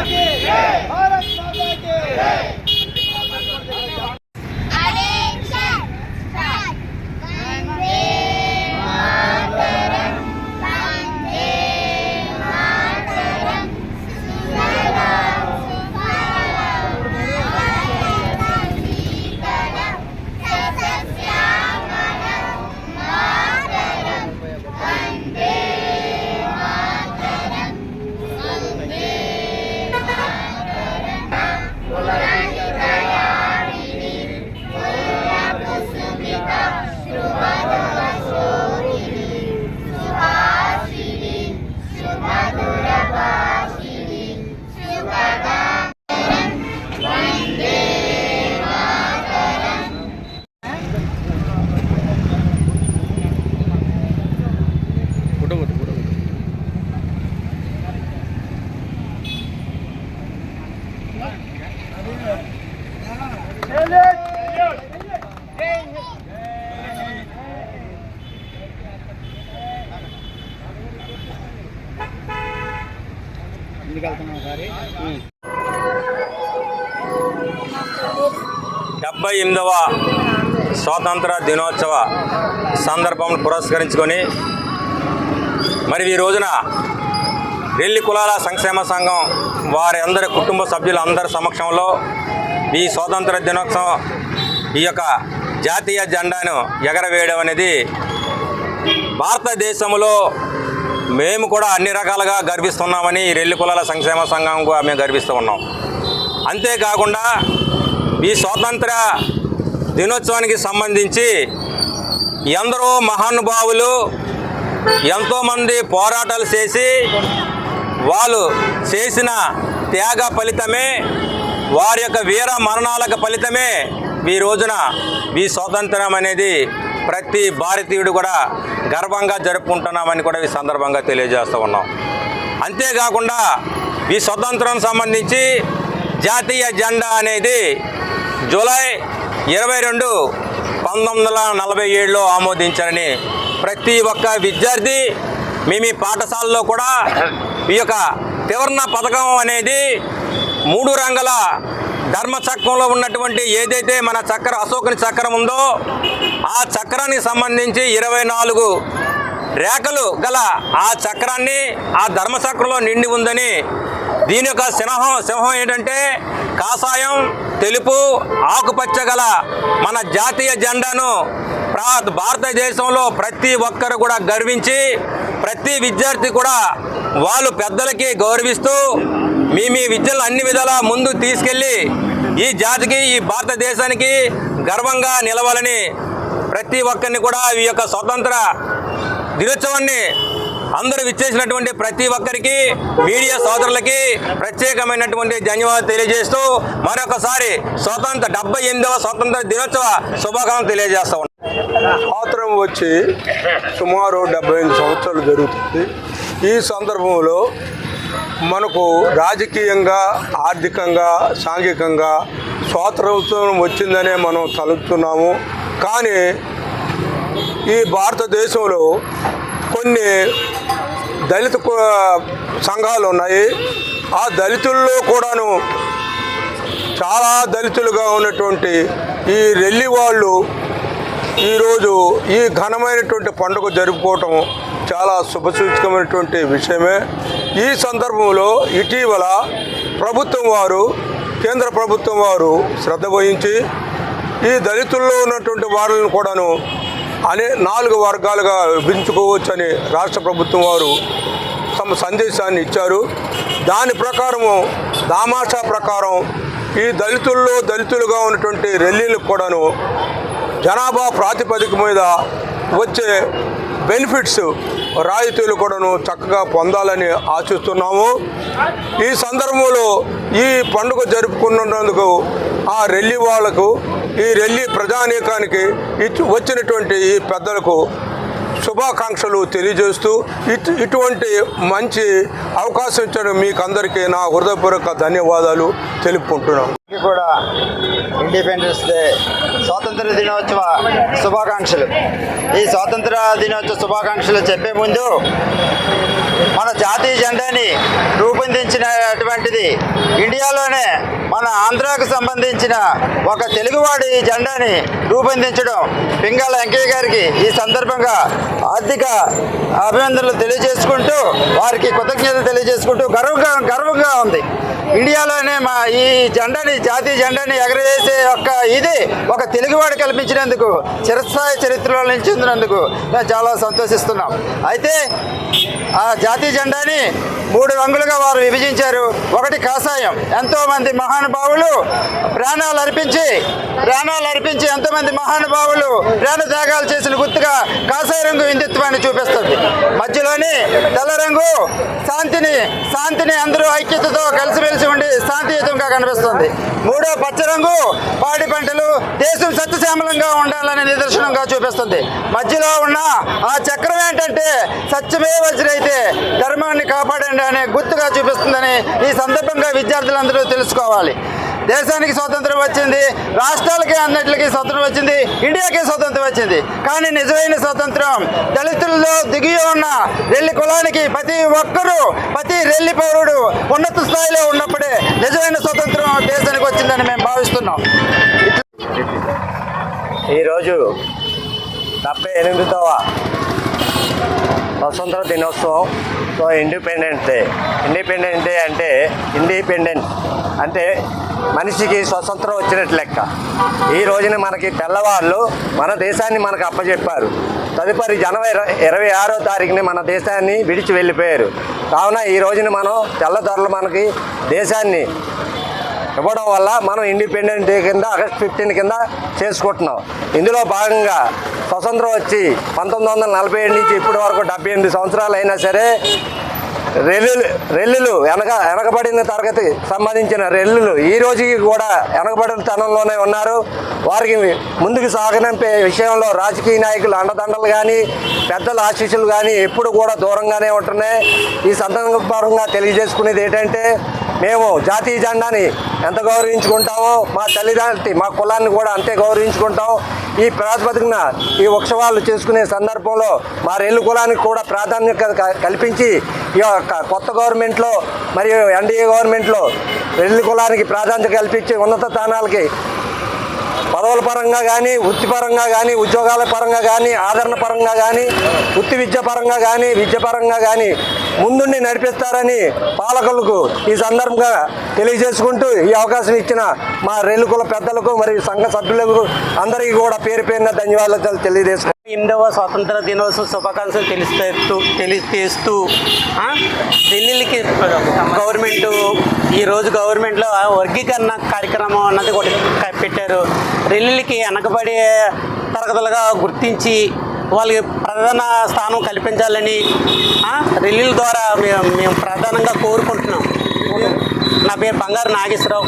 भारत माता के డెబ్బై ఎనిమిదవ స్వాతంత్ర దినోత్సవ సందర్భం పురస్కరించుకొని మరి ఈ రోజున రెల్లి కులాల సంక్షేమ సంఘం వారి అందరి కుటుంబ సభ్యుల అందరి సమక్షంలో ఈ స్వాతంత్ర దినోత్సవం ఈ యొక్క జాతీయ జెండాను ఎగరవేయడం అనేది భారతదేశంలో మేము కూడా అన్ని రకాలుగా గర్విస్తున్నామని రెల్లి కులాల సంక్షేమ సంఘంగా మేము గర్విస్తూ ఉన్నాం. అంతేకాకుండా ఈ స్వాతంత్ర దినోత్సవానికి సంబంధించి ఎందరో మహానుభావులు ఎంతోమంది పోరాటాలు చేసి వాళ్ళు చేసిన త్యాగ ఫలితమే వారి యొక్క వీర మరణాలకు ఫలితమే ఈ రోజున ఈ స్వాతంత్రం అనేది ప్రతి భారతీయుడు కూడా గర్వంగా జరుపుకుంటున్నామని కూడా ఈ సందర్భంగా తెలియజేస్తూ ఉన్నాం. అంతేకాకుండా ఈ స్వతంత్రం సంబంధించి జాతీయ జెండా అనేది జూలై ఇరవై రెండు పంతొమ్మిది వందల నలభై ఏడులో ఆమోదించారని ప్రతి ఒక్క విద్యార్థి మేము ఈ పాఠశాలలో కూడా ఈ యొక్క త్రివర్ణ పథకం అనేది మూడు రంగుల ధర్మచక్రంలో ఉన్నటువంటి ఏదైతే మన చక్ర అశోకుని చక్రం ఉందో ఆ చక్రానికి సంబంధించి ఇరవై నాలుగు రేఖలు గల ఆ చక్రాన్ని ఆ ధర్మచక్రంలో నిండి ఉందని దీని యొక్క సింహం సింహం ఏంటంటే కాషాయం తెలుపు ఆకుపచ్చ గల మన జాతీయ జెండాను ప్రా- భారతదేశంలో ప్రతి ఒక్కరు కూడా గర్వించి ప్రతి విద్యార్థి కూడా వాళ్ళు పెద్దలకి గౌరవిస్తూ మీ మీ విద్యలు అన్ని విధాలా ముందు తీసుకెళ్ళి ఈ జాతికి ఈ భారతదేశానికి గర్వంగా నిలవాలని ప్రతి ఒక్కరిని కూడా ఈ యొక్క స్వతంత్ర దినోత్సవాన్ని అందరూ విచ్చేసినటువంటి ప్రతి ఒక్కరికి మీడియా సోదరులకి ప్రత్యేకమైనటువంటి ధన్యవాదాలు తెలియజేస్తూ మరొకసారి స్వతంత్ర డెబ్బై ఎనిమిదవ స్వతంత్ర దినోత్సవ శుభాకాంక్షలు తెలియజేస్తా ఉన్నాం. వచ్చి సుమారు డెబ్బై సంవత్సరాలు జరుగుతుంది. ఈ సందర్భంలో మనకు రాజకీయంగా ఆర్థికంగా సాంఘికంగా స్వాతంత్రం వచ్చిందనే మనం తలుపుతున్నాము. కానీ ఈ భారతదేశంలో కొన్ని దళిత సంఘాలు ఉన్నాయి. ఆ దళితుల్లో కూడాను చాలా దళితులుగా ఉన్నటువంటి ఈ రెల్లి వాళ్ళు ఈరోజు ఈ ఘనమైనటువంటి పండుగ జరుపుకోవటం చాలా శుభసూచకమైనటువంటి విషయమే. ఈ సందర్భంలో ఇటీవల ప్రభుత్వం వారు కేంద్ర ప్రభుత్వం వారు శ్రద్ధ వహించి ఈ దళితుల్లో ఉన్నటువంటి వారిని కూడాను అనే నాలుగు వర్గాలుగా విభజించుకోవచ్చని రాష్ట్ర ప్రభుత్వం వారు తమ సందేశాన్ని ఇచ్చారు. దాని ప్రకారము దామాషా ప్రకారం ఈ దళితుల్లో దళితులుగా ఉన్నటువంటి రెల్లీలకు కూడాను జనాభా ప్రాతిపదిక మీద వచ్చే బెనిఫిట్స్ రాయితీలు కూడాను చక్కగా పొందాలని ఆశిస్తున్నాము. ఈ సందర్భంలో ఈ పండుగ జరుపుకున్నందుకు ఆ రెల్లి వాళ్ళకు ఈ రెల్లి ప్రజానీకానికి ఇచ్చి వచ్చినటువంటి ఈ పెద్దలకు శుభాకాంక్షలు తెలియజేస్తూ ఇటు ఇటువంటి మంచి అవకాశం ఇచ్చిన మీకు అందరికీ నా హృదయపూర్వక ధన్యవాదాలు తెలుపుకుంటున్నాను కూడా ఇండిపెండెన్స్ డే స్వాతంత్ర దినోత్సవ శుభాకాంక్షలు ఈ స్వాతంత్ర దినోత్సవ శుభాకాంక్షలు చెప్పే ముందు మన జాతీయ జెండాని రూపొందించినటువంటిది ఇండియాలోనే మన ఆంధ్రాకు సంబంధించిన ఒక తెలుగువాడి జెండాని రూపొందించడం పింగళ వెంకయ్య గారికి ఈ సందర్భంగా ఆర్థిక అభినందనలు తెలియజేసుకుంటూ వారికి కృతజ్ఞతలు తెలియజేసుకుంటూ గర్వంగా గర్వంగా ఉంది. ఇండియాలోనే మా ఈ జెండాని జాతీయ జెండాని ఎగరవేసి ఒక ఇది ఒక తెలుగువాడు కల్పించినందుకు చిరస్థాయి చరిత్రలో నిలిచినందుకు మేము చాలా సంతోషిస్తున్నాం. అయితే ఆ జాతీయ జెండాని మూడు రంగులుగా వారు విభజించారు. ఒకటి కాషాయం. ఎంతోమంది మహానుభావులు ప్రాణాలు అర్పించి ప్రాణాలు అర్పించి ఎంతోమంది మహానుభావులు ప్రాణ త్యాగాలు చేసిన గుర్తుగా కాషాయ రంగు హిందుత్వాన్ని చూపిస్తుంది. మధ్యలోని తెల్ల రంగు శాంతిని శాంతిని అందరూ ఐక్యతతో కలిసిమెలిసి ఉండి శాంతియుతంగా కనిపిస్తుంది. మూడో పచ్చ రంగు పాడి పంటలు దేశం సత్యశ్యామలంగా ఉండాలనే నిదర్శనంగా చూపిస్తుంది. మధ్యలో ఉన్న ఆ చక్రం ఏంటంటే సత్యమే వజ్రైతే ధర్మాన్ని కాపాడండి అనే గుర్తుగా చూపిస్తుందని ఈ సందర్భంగా విద్యార్థులందరూ తెలుసుకోవాలి. దేశానికి స్వాతంత్రం వచ్చింది రాష్ట్రాలకి అన్నిటికీ స్వాతంత్రం వచ్చింది ఇండియాకి స్వాతంత్రం వచ్చింది. కానీ నిజమైన స్వతంత్రం దళితుల్లో దిగి ఉన్న రెల్లి కులానికి ప్రతి ఒక్కరూ ప్రతి రెల్లి పౌరుడు ఉన్నత స్థాయిలో ఉన్నప్పుడే నిజమైన స్వాతంత్రం దేశానికి వచ్చిందని మేము భావిస్తున్నాం. ఈరోజు డెబ్బై ఎనిమిదవ స్వతంత్ర దినోత్సవం so independence day. Independent day అంటే ఇండిపెండెంట్ అంటే మనిషికి స్వతంత్రం వచ్చినట్టు లెక్క. ఈ రోజున మనకి తెల్లవాళ్ళు మన దేశాన్ని మనకు అప్పచెప్పారు తదుపరి జనవరి ఇరవై ఆరో తారీఖుని మన దేశాన్ని విడిచి వెళ్ళిపోయారు. కావున ఈ రోజున మనం తెల్లదొరలు మనకి దేశాన్ని ఇవ్వడం వల్ల మనం ఇండిపెండెంట్ డే కింద ఆగస్ట్ ఫిఫ్టీన్ కింద చేసుకుంటున్నాం. ఇందులో భాగంగా స్వతంత్రం వచ్చి పంతొమ్మిది వందల నలభై ఏడు నుంచి ఇప్పటి వరకు డెబ్బై ఎనిమిది సంవత్సరాలు అయినా సరే రెల్లులు రెల్లులు వెనక వెనకబడిన తరగతి సంబంధించిన రెల్లులు ఈ రోజుకి కూడా వెనకబడిన తనంలోనే ఉన్నారు. వారికి ముందుకు సాగనంపే విషయంలో రాజకీయ నాయకులు అండదండలు కానీ పెద్దల ఆశీస్సులు కానీ ఎప్పుడు కూడా దూరంగానే ఉంటున్నాయి. ఈ సందర్భంగా తెలియజేసుకునేది ఏంటంటే మేము జాతీయ జెండాని ఎంత గౌరవించుకుంటామో మా తల్లిదండ్రి మా కులాన్ని కూడా అంతే గౌరవించుకుంటాం. ఈ ప్రాతిపదికన ఈ ఉత్సవాలు చేసుకునే సందర్భంలో మా రెల్లు కులానికి కూడా ప్రాధాన్యత క- కల్పించి ఈ యొక్క కొత్త గవర్నమెంట్లో మరియు ఎన్డీఏ గవర్నమెంట్లో రెల్లు కులానికి ప్రాధాన్యత కల్పించి ఉన్నత స్థానాలకి పదవుల పరంగా కానీ వృత్తిపరంగా కానీ ఉద్యోగాల పరంగా కానీ ఆదరణ పరంగా కానీ వృత్తి విద్య పరంగా కానీ విద్య పరంగా కానీ ముందుండి నడిపిస్తారని పాలకులకు ఈ సందర్భంగా తెలియజేసుకుంటూ ఈ అవకాశం ఇచ్చిన మా రేణుకుల పెద్దలకు మరియు సంఘ సభ్యులకు అందరికీ కూడా పేరు పేరున ధన్యవాదాలు తెలియజేసుకుంటాం ఎనిమిదవ స్వాతంత్ర దినోత్సవ శుభాకాంక్షలు తెలిస్తూ తెలియజేస్తూ ఢిల్లీకి గవర్నమెంట్ ఈరోజు గవర్నమెంట్లో వర్గీకరణ కార్యక్రమం అన్నది ఒకటి పెట్టారు. ఢిల్లీకి వెనకబడే తరగతులుగా గుర్తించి వాళ్ళకి ప్రధాన స్థానం కల్పించాలని ఆ, ఢిల్లీల ద్వారా మేము మేము ప్రధానంగా కోరుకుంటున్నాం. నా పేరు బంగారు నాగేశ్వరరావు.